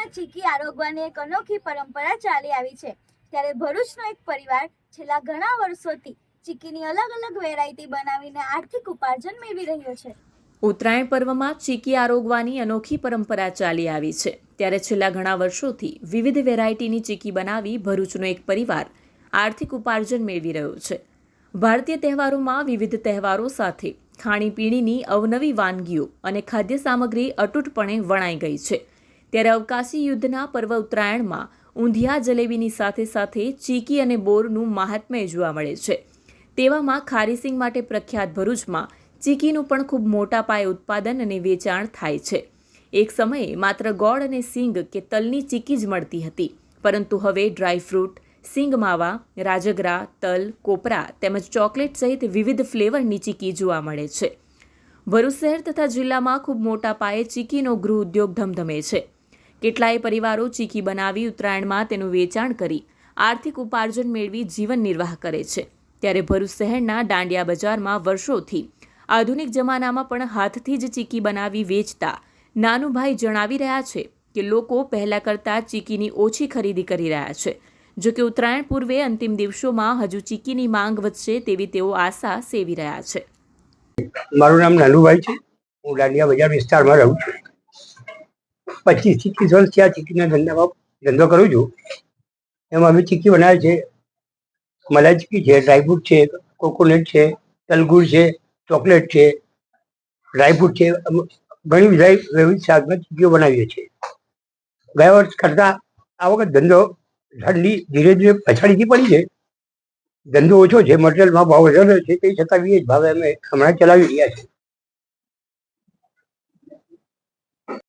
ભરૂચમાં ચીકી આરોગવાની એક અનોખી પરંપરા ચાલી આવી છે. ત્યારે ભરૂચનો એક પરિવાર છેલ્લા ઘણા વર્ષોથી ચીકીની અલગ અલગ વેરાયટી બનાવીને આર્થિક ઉપાર્જન મેળવી રહ્યો છે. ઉત્તરાયણ પર્વમાં ચીકી આરોગવાની અનોખી પરંપરા ચાલી આવી છે. ત્યારે છેલ્લા ઘણા વર્ષોથી વિવિધ વેરાયટીની ચીકી બનાવી ભરૂચનો એક પરિવાર આર્થિક ઉપાર્જન મેળવી રહ્યો છે. ભારતીય તહેવારોમાં વિવિધ તહેવારો સાથે ખાણીપીણીની અવનવી વાનગીઓ અને ખાદ્ય સામગ્રી અતૂટપણે વણાઈ ગઈ છે. ત્યારે અવકાશી યુદ્ધના પર્વ ઉત્તરાયણમાં ઊંધિયા જલેબીની સાથે સાથે ચીકી અને બોરનું મહાત્મ્ય જોવા મળે છે. તેવામાં ખારીસિંગ માટે પ્રખ્યાત ભરૂચમાં ચીકીનું પણ ખૂબ મોટા પાયે ઉત્પાદન અને વેચાણ થાય છે. એક સમયે માત્ર ગોળ અને સિંગ કે તલની ચીકી જ મળતી હતી. પરંતુ હવે ડ્રાયફ્રૂટ સિંગ માવા, રાજગરા, તલ, કોપરા તેમજ ચોકલેટ સહિત વિવિધ ફ્લેવરની ચીકી જોવા મળે છે. ભરૂચ શહેર તથા જિલ્લામાં ખૂબ મોટા પાયે ચીકીનો ગૃહ ઉદ્યોગ ધમધમે છે. કેટલાય પરિવારો ચીકી બનાવી ઉત્તરાયણમાં તેનું વેચાણ કરી આર્થિક ઉપાર્જન મેળવી જીવન નિર્વાહ કરે છે. ત્યારે ભરૂચ શહેરના દાંડિયા બજારમાં વર્ષોથી આધુનિક જમાનામાં પણ હાથથી જ ચીકી બનાવી વેચતા નાનુભાઈ જણાવી રહ્યા છે કે લોકો પહેલા કરતાં ચીકીની ઓછી ખરીદી કરી રહ્યા છે. જો કે ઉત્તરાયણ પૂર્વે અંતિમ દિવસોમાં હજુ ચીકીની માંગ વધશે તેવી તેઓ આશા સેવી રહ્યા છે. મારું નામ નાનુભાઈ છે. હું દાંડિયા બજાર વિસ્તારમાં રહું છું. પચીસ ત્રીસ વર્ષથી આ ચીકીના ધંધામાં ધંધો કરું છું. એમાં અમે ચીકી બનાવે છે. મલાઈ ચીકી છે ડ્રાયફ્રૂટ છે કોકોનટ છે, તલગુડ છે, ચોકલેટ છે ડ્રાયફ્રૂટ છે. ઘણી બધા વિવિધ શાકમાં ચીકીઓ બનાવીએ છીએ. ગયા વર્ષ કરતાં આ વખત ધંધો ઠંડી ધીરે ધીરે પછાડીથી પડી છે. ધંધો ઓછો છે મટીરિયલમાં ભાવ વધારે છે, તે છતાં જ ભાવે અમે હમણાં ચલાવી રહ્યા છીએ.